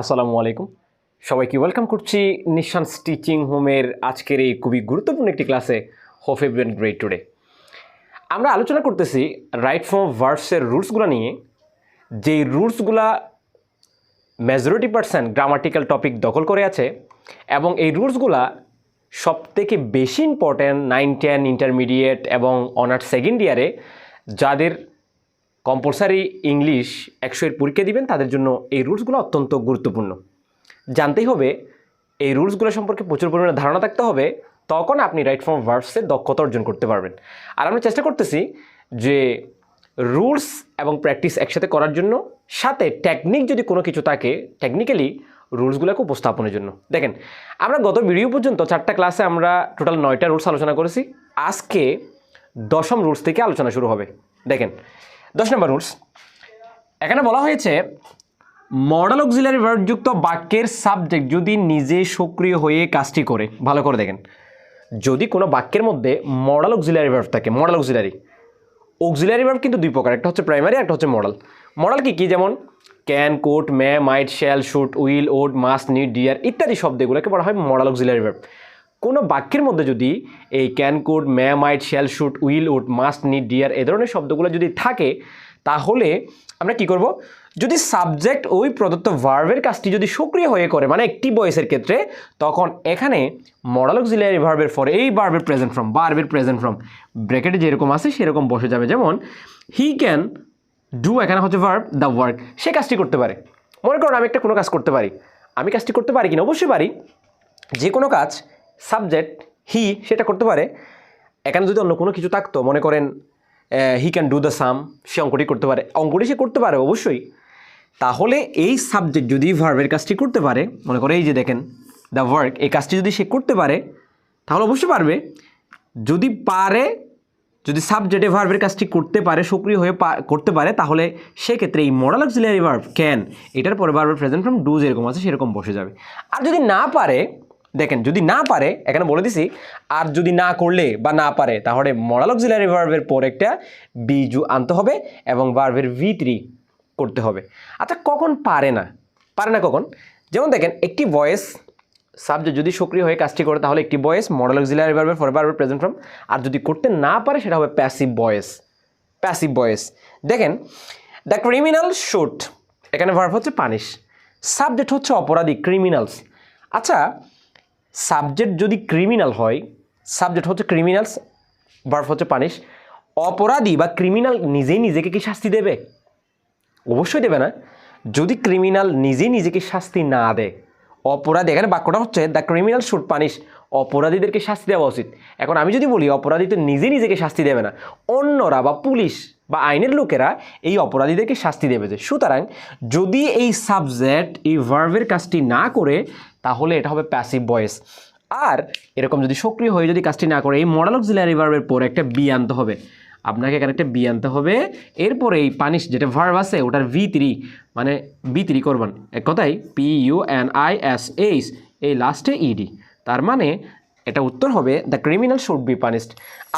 আসসালামু আলাইকুম। সবাইকে ওয়েলকাম করছি নিশান স্টিচিং হোমের আজকের এই খুবই গুরুত্বপূর্ণ একটি ক্লাসে হোপ এভরিওয়ান গ্রেট টুডে আমরা আলোচনা করতেছি রাইট ফর্ম ভার্সের রুলসগুলো নিয়ে। যেই রুলসগুলা মেজরিটি পার্সেন্ট গ্রামাটিক্যাল টপিক দখল করে আছে এবং এই রুলসগুলা সব থেকে বেশি ইম্পর্ট্যান্ট নাইন টেন ইন্টারমিডিয়েট এবং অনার্স সেকেন্ড ইয়ারে যাদের কম্পালসারি ইংলিশ একশো এর পরীক্ষা দিবেন, তাদের জন্য এই রুলসগুলো অত্যন্ত গুরুত্বপূর্ণ। জানতেই হবে, এই রুলসগুলো সম্পর্কে প্রচুর পরিমাণে ধারণা থাকতে হবে, তখন আপনি রাইট ফর্ম ভার্বসে দক্ষতা অর্জন করতে পারবেন। আর আমরা চেষ্টা করতেছি যে রুলস এবং প্র্যাকটিস একসাথে করার জন্য, সাথে টেকনিক যদি কোনো কিছু থাকে টেকনিক্যালি রুলসগুলোকে উপস্থাপনের জন্য। দেখেন, আমরা গত ভিডিও পর্যন্ত চারটা ক্লাসে আমরা টোটাল নয়টা রুলস আলোচনা করেছি, আজকে দশম রুলস থেকে আলোচনা শুরু হবে। দেখেন দশ নম্বর রুলস। এখানে বলা হয়েছে, মডেল অক্সিলারি ভার্বযুক্ত বাক্যের সাবজেক্ট যদি নিজে সক্রিয় হয়ে কাজটি করে, ভালো করে দেখেন। যদি কোনো বাক্যের মধ্যে মডেল অক্সিলারি ভার্ব থাকে, মডেল অক্সিলারি অক্সিলারি ভার্ব কিন্তু দুই প্রকার, একটা হচ্ছে প্রাইমারি একটা হচ্ছে মডেল মডেল কি কি যেমন can could may might shall should will would must need dare ইত্যাদি শব্দগুলোকে বলা হয় মডেল অক্সিলারি ভার্ব কোনো বাক্যের মধ্যে যদি এই can could may might shall should will would must need dare এ ধরনের শব্দগুলো যদি থাকে, তাহলে আমরা কি করব? যদি সাবজেক্ট ওই প্রদত্ত ভার্বের কাজটি যদি সক্রিয় হয়ে করে মানে একটি বয়সের ক্ষেত্রে, তখন এখানে মডাল অক্সিলিয়ারি ভার্বের ফর এই ভার্বের প্রেজেন্ট ফ্রম ভার্বের প্রেজেন্ট ফ্রম ব্র্যাকেটে যেরকম আছে সেরকম বসে যাবে। যেমন হি ক্যান ডু এখানে হচ্ছে ভার্ব দ্য ওয়ার্ক সে কাজটি করতে পারে। মনে করুন আমি একটা কোনো কাজ করতে পারি। আমি কাজটি করতে পারি কিনা? অবশ্যই পারি। যে কোনো কাজ সাবজেক্ট হি সেটা করতে পারে। এখানে যদি অন্য কোনো কিছু থাকতো, মনে করেন he can do the sum সে অঙ্কটি করতে পারে। অঙ্কটি সে করতে পারে, অবশ্যই। তাহলে এই সাবজেক্ট যদি ভার্বের কাজটি করতে পারে, মনে করে এই যে দেখেন দ্য ওয়ার্ক এই কাজটি যদি সে করতে পারে, তাহলে অবশ্যই পারবে। যদি পারে, যদি সাবজেক্টে ভার্বের কাজটি করতে পারে, সক্রিয় হয়ে করতে পারে, তাহলে সেক্ষেত্রে এই মডাল অক্সিলিয়ারি ভার্ব ক্যান এটার পরে ভার্বের প্রেজেন্ট ফ্রম ডু যেরকম আছে, সেরকম বসে যাবে। আর যদি না পারে দেখেন, যদি না পারে, এখানে বলে দিছি, আর যদি না করলে বা না পারে, তাহলে মডাল অক্সিলিয়ারি ভার্বের পর একটা বিজু আনতে হবে এবং ভার্বের ভি থ্রি করতে হবে। আচ্ছা কখন পারে না? পারে না কখন? যেমন দেখেন, একটি ভয়েস সাবজেক্ট যদি সক্রিয় হয়ে কাজটি করে, তাহলে একটি বয়েস মডেল অক্সিলারি ভার্বের ফর ভার্বের প্রেজেন্ট ফর্ম আর যদি করতে না পারে, সেটা হবে প্যাসিভ বয়েস প্যাসিভ বয়েস দেখেন দ্য ক্রিমিনাল শুট এখানে ভার্ব হচ্ছে পানিশ সাবজেক্ট হচ্ছে অপরাধী ক্রিমিনালস আচ্ছা সাবজেক্ট যদি ক্রিমিনাল হয়, সাবজেক্ট হচ্ছে ক্রিমিনালস ভার্ব হচ্ছে পানিশ অপরাধী বা ক্রিমিনাল নিজেই নিজেকে কি শাস্তি দেবে? অবশ্যই দেবে না। যদি ক্রিমিনাল নিজেই নিজেকে শাস্তি না দেয়, অপরাধী, এখানে বাক্যটা হচ্ছে দ্য ক্রিমিনাল শুড পানিশ অপরাধীদেরকে শাস্তি দেওয়া উচিত। এখন আমি যদি বলি, অপরাধী তো নিজে নিজেকে শাস্তি দেবে না। অন্যরা বা পুলিশ বা আইনের লোকেরা এই অপরাধীদেরকে শাস্তি দেবে যে। সুতরাং যদি এই সাবজেক্ট এই ভার্ভের কাজটি না করে তাহলে এটা হবে প্যাসিভ ভয়েস আর এরকম যদি সক্রিয় হয়ে যদি কাজটি না করে, এই মডেল অক্সিলারি ভার্বের পরে একটা বি আনতে হবে। আপনাকে এখানে একটা বি আনতে হবে। এরপরে এই পানিশ যেটা ভার্ব আছে, ওটার ভি থ্রি মানে বি থ্রি করবেন। এক কথায় P U N I S H এই লাস্টে ইডি তার মানে এটা উত্তর হবে the criminal should be punished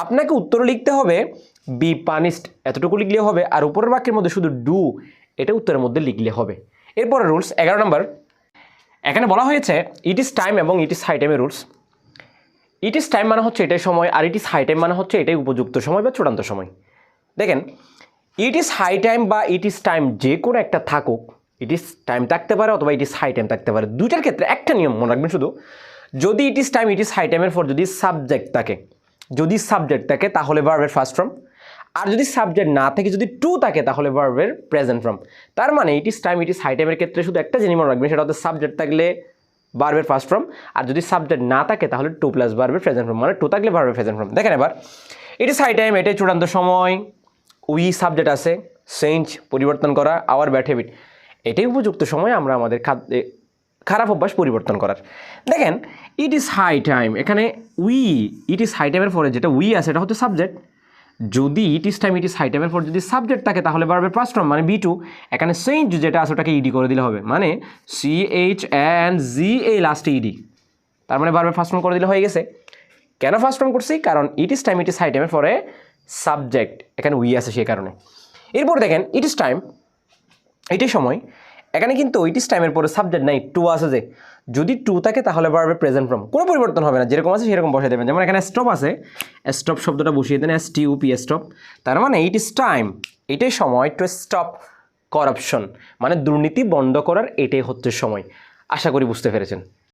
আপনাকে উত্তর লিখতে হবে বি পানিশড এতটুকু লিখলে হবে, আর উপরের বাক্যের মধ্যে শুধু ডু এটা উত্তরের মধ্যে লিখলে হবে। এরপরে রুলস এগারো নম্বর এখানে বলা হয়েছে ইট ইজ টাইম এবং ইট ইজ হাই টাইমের রুলস ইট ইজ টাইম মানে হচ্ছে এটাই সময়, আর ইট ইজ হাই টাইম মানে হচ্ছে এটাই উপযুক্ত সময় বা চূড়ান্ত সময়। দেখেন ইট ইজ হাই টাইম বা ইট ইজ টাইম যে কোনো একটা থাকুক ইট ইজ টাইম থাকতে পারে অথবা ইট ইজ হাই টাইম থাকতে পারে। দুইটার ক্ষেত্রে একটা নিয়ম মনে রাখবেন শুধু, যদি it is time it is high টাইমের পর যদি সাবজেক্ট থাকে, যদি সাবজেক্ট থাকে, তাহলে ভার্বের ফার্স্ট ফর্ম আর যদি সাবজেক্ট না থাকে, যদি টু থাকে, তাহলে ভার্বের প্রেজেন্ট ফর্ম তার মানে it is time it is high টাইমের ক্ষেত্রে শুধু একটা জিনিস মনে রাখবেন, সেটা হচ্ছে সাবজেক্ট থাকলে ভার্বের ফার্স্ট ফর্ম আর যদি সাবজেক্ট না থাকে, তাহলে টু প্লাস ভার্বের প্রেজেন্ট ফর্ম মানে টু থাকলে ভার্বের প্রেজেন্ট ফর্ম দেখেন এবার ইট ইজ হাই টাইম এটাই চূড়ান্ত সময় উই সাবজেক্ট আছে চেঞ্জ পরিবর্তন করা আওয়ার ব্যাড হ্যাবিট এটাই উপযুক্ত সময় আমরা আমাদের খারাপ অভ্যাস পরিবর্তন করার। দেখেন ইট ইজ হাই টাইম এখানে উই ইট ইজ হাই টাইমের পরে যেটা উই আছে, এটা হচ্ছে সাবজেক্ট যদি it is time it is high টাইমের পর যদি সাবজেক্ট থাকে, তাহলে বারবার ফার্স্ট ফর্ম মানে বি টু এখানে চেঞ্জ যেটা আছে ওটাকে ইডি করে দিলে হবে। মানে C H N G E লাস্টে ইডি তার মানে বারবার ফার্স্ট ফর্ম করে দিলে হয়ে গেছে। কেন ফার্স্ট ফর্ম করছি? কারণ it is time it is high টাইমের পরে সাবজেক্ট এখানে উই আছে সেই কারণে। এরপর দেখেন ইট ইজ টাইম এটাই সময় এখানে কিন্তু ওইটিস টাইমের পরে সাবজেক্ট নাই টু আছে যে। যদি টু থাকে তাহলে পারবে প্রেজেন্ট ফর্ম কোনো পরিবর্তন হবে না, যেরকম আছে সেরকম বসে দেবেন। যেমন এখানে স্টপ আছে স্টপ শব্দটা বসিয়ে দেন S T U P stop তার মানে ইট ইস টাইম এটাই সময় টু স্টপ করাপশন মানে দুর্নীতি বন্ধ করার এটাই হচ্ছে সময়। আশা করি বুঝতে পেরেছেন।